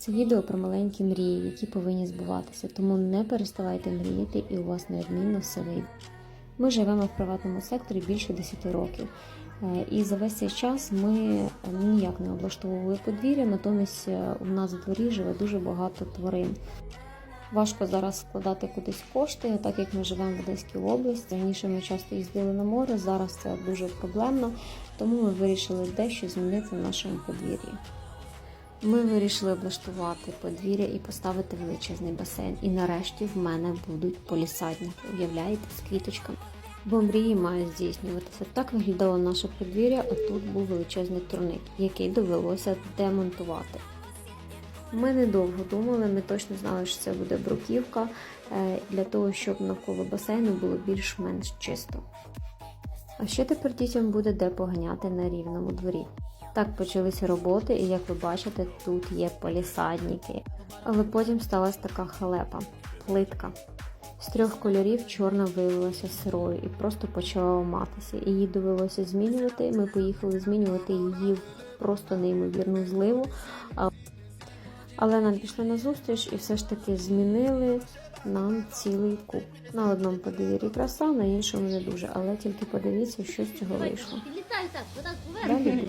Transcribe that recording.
Це відео про маленькі мрії, які повинні збуватися, тому не переставайте мріяти і у вас неодмінно все вийде. Ми живемо в приватному секторі більше 10 років. Е, І за весь цей час ми е, ніяк не облаштовували подвір'я, натомість е, у нас в дворі живе дуже багато тварин. Важко зараз вкладати кудись кошти, так як ми живемо в Одеській області. Раніше ми часто їздили на море, зараз це дуже проблемно, тому ми вирішили дещо змінити в нашому подвір'ї. Ми вирішили облаштувати подвір'я і поставити величезний басейн. І нарешті в мене будуть полісадники. Уявляєте, з квіточками. Бо мрії мають здійснюватися. Так виглядало наше подвір'я, а тут був величезний турник, який довелося демонтувати. Ми недовго думали, ми точно знали, що це буде бруківка е, для того, щоб навколо басейну було більш-менш чисто. А ще тепер дітям буде де поганяти на рівному дворі. Так почалися роботи, і як ви бачите, тут є полісадники. Але потім сталася така халепа плитка. З трьох кольорів чорна виявилася сирою і просто почала ламатися. Її довелося змінювати. Ми поїхали змінювати її в просто неймовірну зливу. Але нам пішли на зустріч і все ж таки змінили нам цілий куб. На одному подвір'ї краса, на іншому не дуже. Але тільки подивіться, що з цього вийшло. Далі